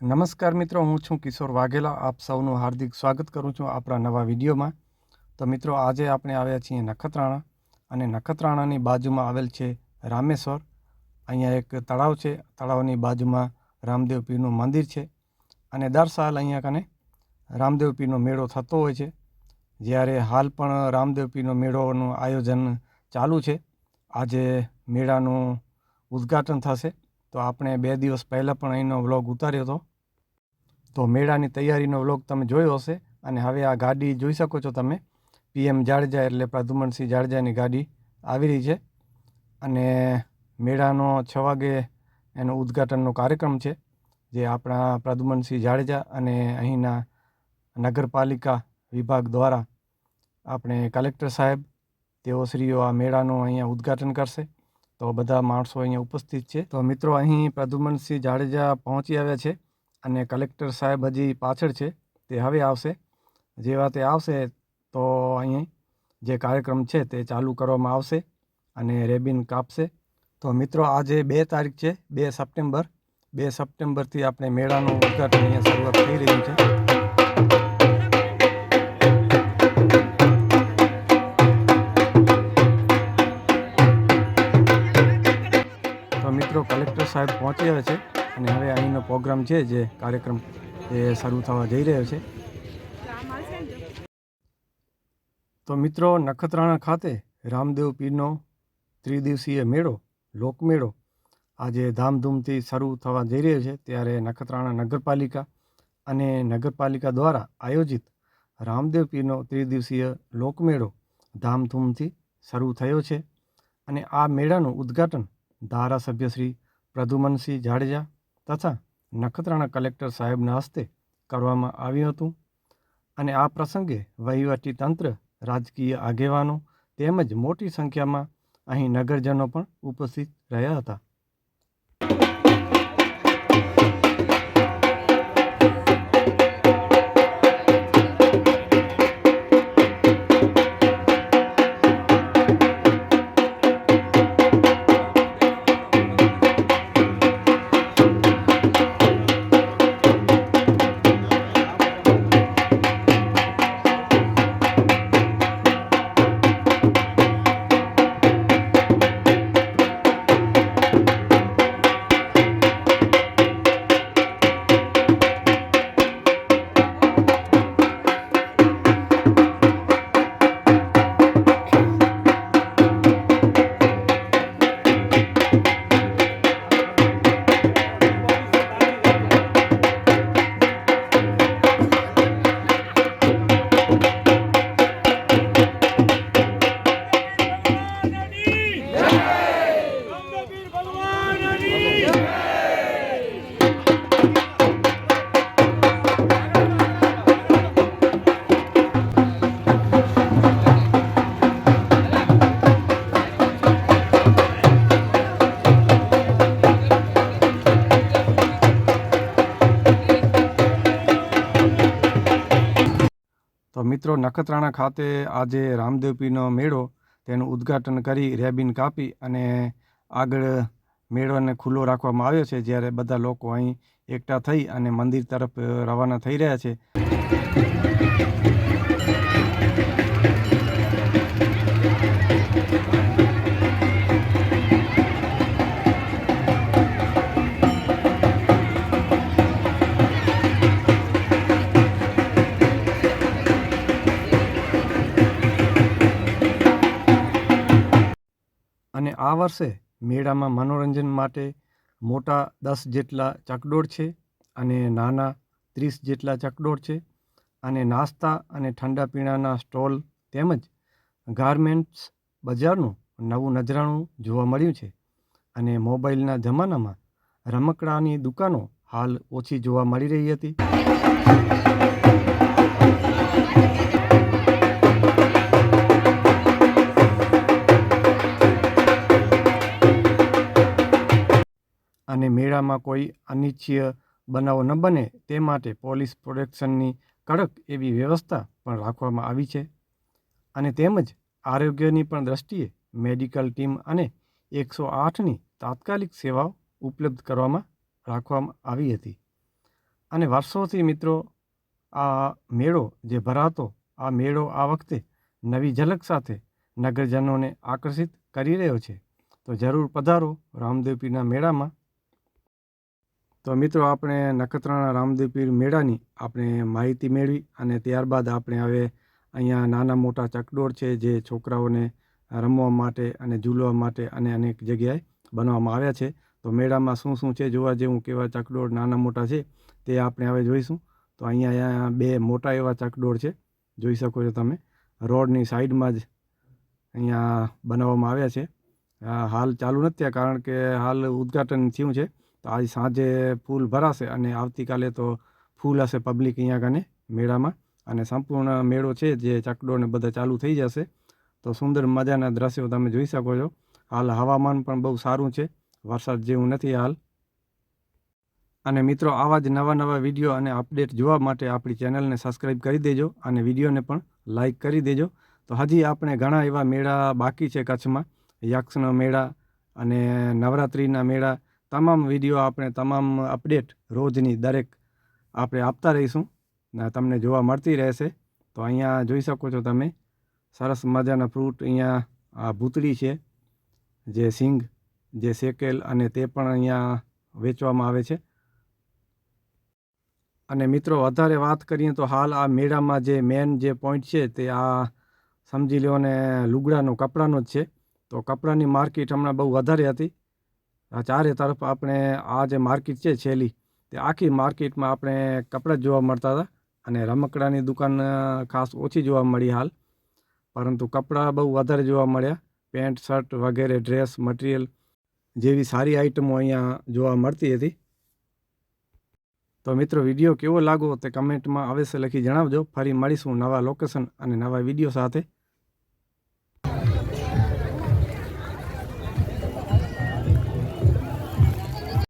નમસ્કાર મિત્રો, હું છું કિશોર વાઘેલા. આપ સૌનું હાર્દિક સ્વાગત કરું છું આપણા નવા વિડીયોમાં. તો મિત્રો, આજે આપણે આવ્યા છીએ નખત્રાણા અને નખત્રાણાની બાજુમાં આવેલ છે રામેશ્વર. અહીંયા એક તળાવ છે. તળાવની બાજુમાં રામદેવ પીરનું મંદિર છે અને દર સાલ અહીંયા કને રામદેવ પીરનો મેળો થતો હોય છે. જ્યારે હાલ પણ રામદેવ પીરનો મેળોનું આયોજન ચાલુ છે. આજે મેળાનું ઉદ્ઘાટન થશે. તો આપણે બે દિવસ પહેલાં પણ અહીંનો વ્લોગ ઉતાર્યો હતો. તો મેળાની તૈયારીનો વ્લોગ તમે જોયો હશે અને હવે આ ગાડી જોઈ શકો છો તમે. પીએમ જાડેજા એટલે પ્રદ્યુમનસિંહ જાડેજાની ગાડી આવી રહી છે. અને મેળાનો છ વાગે એનો ઉદ્ઘાટનનો કાર્યક્રમ છે, જે આપણા પ્રદ્યુમનસિંહ જાડેજા અને અહીંના નગરપાલિકા વિભાગ દ્વારા આપણે કલેક્ટર સાહેબ, તેઓ શ્રીઓ આ મેળાનું અહીંયા ઉદ્ઘાટન કરશે. તો બધા માણસો અહીંયા ઉપસ્થિત છે. તો મિત્રો, અહીં પ્રદ્યુમનસિંહ જાડેજા પહોંચી આવ્યા છે અને કલેક્ટર સાહેબ હજી પાછળ છે. તે હવે આવશે. જેવા તે આવશે તો અહીં જે કાર્યક્રમ છે તે ચાલુ કરવામાં આવશે અને રેબિન કાપશે. તો મિત્રો, આજે બે તારીખ છે, બે સપ્ટેમ્બર. બે સપ્ટેમ્બરથી આપણે મેળાનું ઉદઘાટન અહીંયા શરૂઆત થઈ રહ્યું છે. સાહેબ પહોંચ્યા છે અને હવે અહીંનો પ્રોગ્રામ છે જે કાર્યક્રમ એ શરૂ થવા જઈ રહ્યો છે. તો મિત્રો, નખત્રાણા ખાતે રામદેવ પીરનો ત્રિદિવસીય મેળો, લોકમેળો આજે ધામધૂમથી શરૂ થવા જઈ રહ્યો છે. ત્યારે નખત્રાણા નગરપાલિકા અને નગરપાલિકા દ્વારા આયોજિત રામદેવ પીરનો ત્રિદિવસીય લોકમેળો ધામધૂમથી શરૂ થયો છે. અને આ મેળાનું ઉદ્ઘાટન ધારાસભ્ય શ્રી પ્રદ્યુમનસિંહ જાડેજા તથા નખત્રાણા કલેક્ટર સાહેબના હસ્તે કરવામાં આવ્યું હતું. અને આ પ્રસંગે વહીવટી તંત્ર, રાજકીય આગેવાનો તેમજ મોટી સંખ્યામાં અહીં નગરજનો પણ ઉપસ્થિત રહ્યા હતા. મિત્રો, નખત્રાણા ખાતે આજે રામદેવપીનો મેળો, તેનું ઉદ્ઘાટન કરી રેબિન કાપી અને આગળ મેળોને ખુલ્લો રાખવામાં આવ્યો છે, જ્યારે બધા લોકો અહીં એકઠા થઈ અને મંદિર તરફ રવાના થઈ રહ્યા છે. આ વર્ષે મેળામાં મનોરંજન માટે મોટા દસ જેટલા ચકડોળ છે અને નાના ત્રીસ જેટલા ચકડોળ છે. અને નાસ્તા અને ઠંડા પીણાના સ્ટોલ તેમજ ગાર્મેન્ટ્સ બજારનું નવું નજરાણું જોવા મળ્યું છે. અને મોબાઈલના જમાનામાં રમકડાની દુકાનો હાલ ઓછી જોવા મળી રહી હતી. અને મેળામાં કોઈ અનિચ્છીય બનાવો ન બને, તે માટે પોલીસ પ્રોટેક્શનની કડક એવી વ્યવસ્થા પણ રાખવામાં આવી છે. અને તેમજ આરોગ્યની પણ દ્રષ્ટિએ મેડિકલ ટીમ અને એકસો આઠની તાત્કાલિક સેવાઓ ઉપલબ્ધ કરવામાં રાખવામાં આવી હતી. અને વર્ષોથી મિત્રો, આ મેળો જે ભરાતો, આ મેળો આ વખતે નવી ઝલક સાથે નગરજનોને આકર્ષિત કરી રહ્યો છે. તો જરૂર પધારો રામદેવપીના મેળામાં. તો મિત્રો, આપણે નખત્રાણા રામદેવપીર મેળાની આપણે માહિતી મેળવી અને ત્યારબાદ આપણે હવે અહીંયા નાના મોટા ચકડોળ છે જે છોકરાઓને રમવા માટે અને ઝૂલવા માટે અને અનેક જગ્યાએ બનાવવામાં આવ્યા છે. તો મેળામાં શું શું છે જોવા જેવું કેવા ચકડોળ નાના મોટા છે તે આપણે હવે જોઈશું. તો અહીંયા બે મોટા એવા ચકડોળ છે. જોઈ શકો છો તમે. રોડની સાઈડમાં જ અહીંયા બનાવવામાં આવ્યા છે. હાલ ચાલુ નથી કારણ કે હાલ ઉદ્ઘાટન થયું છે. તો આજ સાંજે ફૂલ ભરાશે અને આવતીકાલે તો ફૂલ હશે પબ્લિક અહીંયા કને મેળામાં. અને સંપૂર્ણ મેળો છે જે ચકડો ને બધા ચાલુ થઈ જશે. તો સુંદર મજાના દ્રશ્યો તમે જોઈ શકો છો. હાલ હવામાન પણ બહુ સારું છે. વરસાદ જેવું નથી હાલ. અને મિત્રો, આવા જ નવા નવા વીડિયો અને અપડેટ જોવા માટે આપણી ચેનલને સબસ્ક્રાઈબ કરી દેજો અને વિડીયોને પણ લાઈક કરી દેજો. તો હજી આપણે ઘણા એવા મેળા બાકી છે કચ્છમાં. યક્ષના મેળા અને નવરાત્રિના મેળા તમામ વીડિયો આપણે તમામ અપડેટ રોજની દરેક આપણે આપતા રહીશું ને તમને જોવા મળતી રહેશે. તો અહીંયા જોઈ શકો છો તમે, સરસ મજાના ફ્રૂટ અહીંયા આ ભૂતળી છે, જે સિંગ, જે શેકેલ અને તે પણ અહીંયા વેચવામાં આવે છે. અને મિત્રો, વધારે વાત કરીએ તો હાલ આ મેળામાં જે મેન જે પોઈન્ટ છે તે આ સમજી લો ને લુગડાનો, કપડાનો જ છે. તો કપડાની માર્કેટ હમણાં બહુ વધારે હતી. ચારે તરફ આપણે આ જે માર્કેટ છે છેલ્લી, તે આખી માર્કેટમાં આપણે કપડાં જ જોવા મળતા હતા અને રમકડાની દુકાન ખાસ ઓછી જોવા મળી હાલ. પરંતુ કપડાં બહુ વધારે જોવા મળ્યા. પેન્ટ, શર્ટ વગેરે, ડ્રેસ, મટીરિયલ જેવી સારી આઇટમો અહીંયા જોવા મળતી હતી. તો મિત્રો, વીડિયો કેવો લાગો તે કમેન્ટમાં અવશ્ય લખી જણાવજો. ફરી મળીશું નવા લોકેશન અને નવા વીડિયો સાથે.